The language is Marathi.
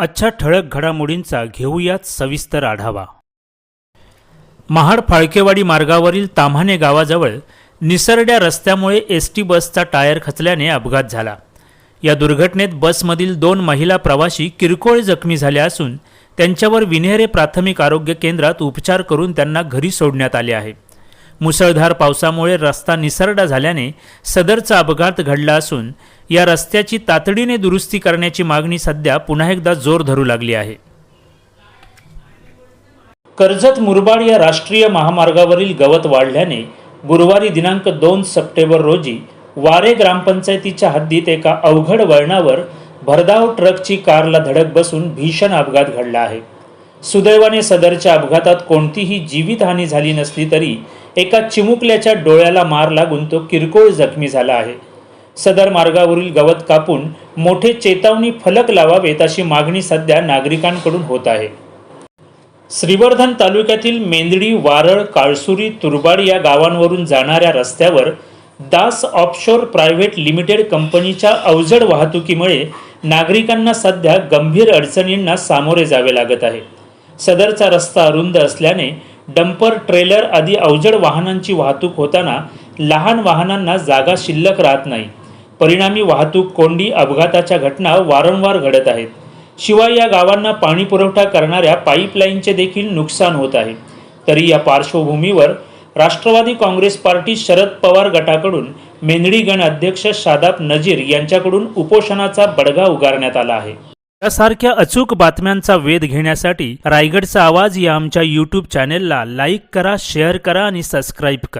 आजच्या ठळक घडामोडींचा घेऊयात सविस्तर आढावा. महाड फाळकेवाडी मार्गावरील ताम्हाणे गावाजवळ निसरड्या रस्त्यामुळे एस टी बसचा टायर खचल्याने अपघात झाला. या दुर्घटनेत बसमधील दोन महिला प्रवाशी किरकोळ जखमी झाल्या असून त्यांच्यावर विन्हेरे प्राथमिक आरोग्य केंद्रात उपचार करून त्यांना घरी सोडण्यात आले आहे. मुसळधार पावसामुळे रस्ता निसरडा झाल्याने सदरचा अपघात घडला असून या रस्त्याची तातडीने दुरुस्ती करण्याची मागणी सध्या पुन्हा एकदा जोर धरू लागली आहे. कर्जत मुरबाड या राष्ट्रीय महामार्गावरील गवत वाढल्याने गुरुवारी दिनांक दोन सप्टेंबर रोजी वारे ग्रामपंचायतीच्या हद्दीत एका अवघड वळणावर भरधाव ट्रकची कारला धडक बसून भीषण अपघात घडला आहे. सुदैवाने सदरच्या अपघातात कोणतीही जीवितहानी झाली नसली तरी एका चिमुकल्याच्या डोळ्याला मार लागून तो किरकोळ जखमी झाला आहे. सदर मार्गावरील गवत कापून मोठे चेतावणी फलक लावावेत अशी मागणी सध्या नागरिकांकडून होत आहे. श्रीवर्धन तालुक्यातील मेंदडी वारळ काळसुरी तुरबाड या गावांवरून जाणाऱ्या रस्त्यावर दास ऑफशोर प्रायव्हेट लिमिटेड कंपनीच्या अवजड वाहतुकीमुळे नागरिकांना सध्या गंभीर अडचणींना सामोरे जावे लागत आहे. सदरचा रस्ता अरुंद असल्याने डंपर ट्रेलर आदी अवजड वाहनांची वाहतूक होताना लहान वाहनांना जागा शिल्लक राहत नाही. परिणामी वाहतूक कोंडी अपघाताच्या घटना वारंवार घडत आहेत. शिवाय या गावांना पाणी पुरवठा करणाऱ्या पाईपलाईनचे देखील नुकसान होत आहे. तरी या पार्श्वभूमीवर राष्ट्रवादी काँग्रेस पार्टी शरद पवार गटाकडून मेंदडी गण अध्यक्ष शादाब नजीर यांच्याकडून उपोषणाचा बडगा उगारण्यात आला आहे. यासारख्या अचूक बातम्यांचा वेध घेण्यासाठी रायगडचा आवाज या आमच्या यूट्यूब चॅनेलला लाईक करा शेअर करा आणि सबस्क्राईब करा.